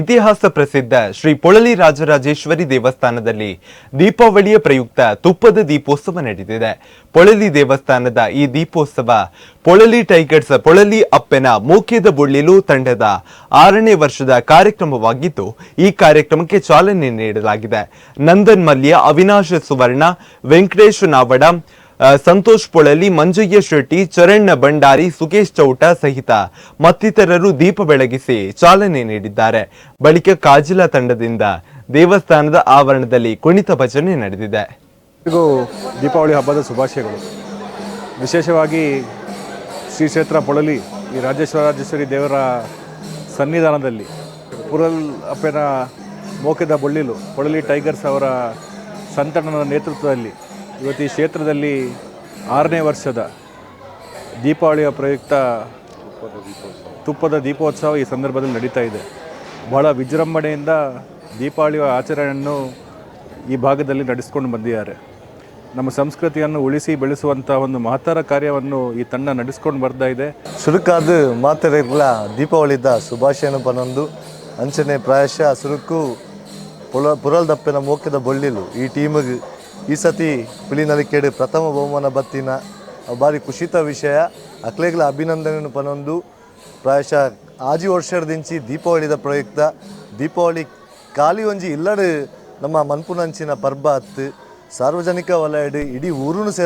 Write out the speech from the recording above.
ಇತಿಹಾಸ ಪ್ರಸಿದ್ಧ ಶ್ರೀ ಪೊಳಲಿ ರಾಜರಾಜೇಶ್ವರಿ ದೇವಸ್ಥಾನದಲ್ಲಿ ದೀಪಾವಳಿಯ ಪ್ರಯುಕ್ತ ತುಪ್ಪದ ದೀಪೋತ್ಸವ ನಡೆದಿದೆ. ಪೊಳಲಿ ದೇವಸ್ಥಾನದ ಈ ದೀಪೋತ್ಸವ ಪೊಳಲಿ ಟೈಗರ್ಸ್ ಪೊಳಲಿ ಅಪ್ಪೆನ ಮೂಕ್ಯದ ಬುಳ್ಳಿಲು ತಂಡದ ಆರನೇ ವರ್ಷದ ಕಾರ್ಯಕ್ರಮವಾಗಿದ್ದು, ಈ ಕಾರ್ಯಕ್ರಮಕ್ಕೆ ಚಾಲನೆ ನೀಡಲಾಗಿದೆ. ನಂದನ್ ಮಲ್ಯ, ಅವಿನಾಶ್ ಸುವರ್ಣ, ವೆಂಕಟೇಶ್ ನಾವಡ ಸಂತೋಷ್ ಪೊಳಲಿ, ಮಂಜಯ್ಯ ಶೆಟ್ಟಿ ಚರಣ್ ಭಂಡಾರಿ, ಸುಕೇಶ್ ಚೌಟ ಸಹಿತ ಮತ್ತಿತರರು ದೀಪ ಬೆಳಗಿಸಿ ಚಾಲನೆ ನೀಡಿದ್ದಾರೆ. ಬಳಿಕ ಕಾಜಿಲಾ ತಂಡದಿಂದ ದೇವಸ್ಥಾನದ ಆವರಣದಲ್ಲಿ ಕುಣಿತ ಭಜನೆ ನಡೆದಿದೆ. ದೀಪಾವಳಿ ಹಬ್ಬದ ಶುಭಾಶಯಗಳು. ವಿಶೇಷವಾಗಿ ಶ್ರೀ ಕ್ಷೇತ್ರ ಪೊಳಲಿ, ಈ ರಾಜೇಶ್ವರಾಜೇಶ್ವರಿ ದೇವರ ಸನ್ನಿಧಾನದಲ್ಲಿ ಪುರಲ್ ಅಪ್ಪನ ಮೋಕೆದ ಬೊಳ್ಳಿಲು ಪೊಳಲಿ ಟೈಗರ್ಸ್ ಅವರ ಸಂತಣ್ಣನ ನೇತೃತ್ವದಲ್ಲಿ ಇವತ್ತು ಈ ಕ್ಷೇತ್ರದಲ್ಲಿ ಆರನೇ ವರ್ಷದ ದೀಪಾವಳಿಯ ಪ್ರಯುಕ್ತ ತುಪ್ಪದ ದೀಪೋತ್ಸವ ಈ ಸಂದರ್ಭದಲ್ಲಿ ನಡೀತಾ ಇದೆ. ಬಹಳ ವಿಜೃಂಭಣೆಯಿಂದ ದೀಪಾವಳಿಯ ಆಚರಣೆಯನ್ನು ಈ ಭಾಗದಲ್ಲಿ ನಡೆಸ್ಕೊಂಡು ಬಂದಿದ್ದಾರೆ. ನಮ್ಮ ಸಂಸ್ಕೃತಿಯನ್ನು ಉಳಿಸಿ ಬೆಳೆಸುವಂಥ ಒಂದು ಮಹತ್ತರ ಕಾರ್ಯವನ್ನು ಈ ತಂಡ ನಡೆಸ್ಕೊಂಡು ಬರ್ತಾ ಇದೆ. ಸುರುಕಾದ ಮಾತರೆಗಳ ದೀಪಾವಳಿದ ಶುಭಾಶಯನ ಪನೊಂದು ಅಂಚನೆ ಪ್ರಾಯಶಃ ಸುರುಕು ಪುರಲ್ ದಪ್ಪಿನ ಮೋಕ್ಯದ ಬೊಳ್ಳಿಲು ಈ ಟೀಮಿಗೆ ಈ ಸತಿ ಪಿಲಿನಲಿಕೆಡು ಪ್ರಥಮ ಬಹುಮಾನ ಬತ್ತಿನ ಬಾರಿ ಖುಷಿತ ವಿಷಯ. ಅಕ್ಲೆಗ್ಲ ಅಭಿನಂದನೆ ಪನೊಂದು. ಪ್ರಾಯಶಃ ಆಜಿ ವರ್ಷದಿಂಚಿ ದೀಪಾವಳಿದ ಪ್ರಯುಕ್ತ. ದೀಪಾವಳಿ ಖಾಲಿ ಒಂಜಿ ಇಲ್ಲಡು ನಮ್ಮ ಮನ್ಪುನಂಚಿನ ಪರ್ಬ ಹತ್ತು ಸಾರ್ವಜನಿಕ ವಲಯಡ್ ಇಡೀ ಊರನ್ನು ಸೇರ್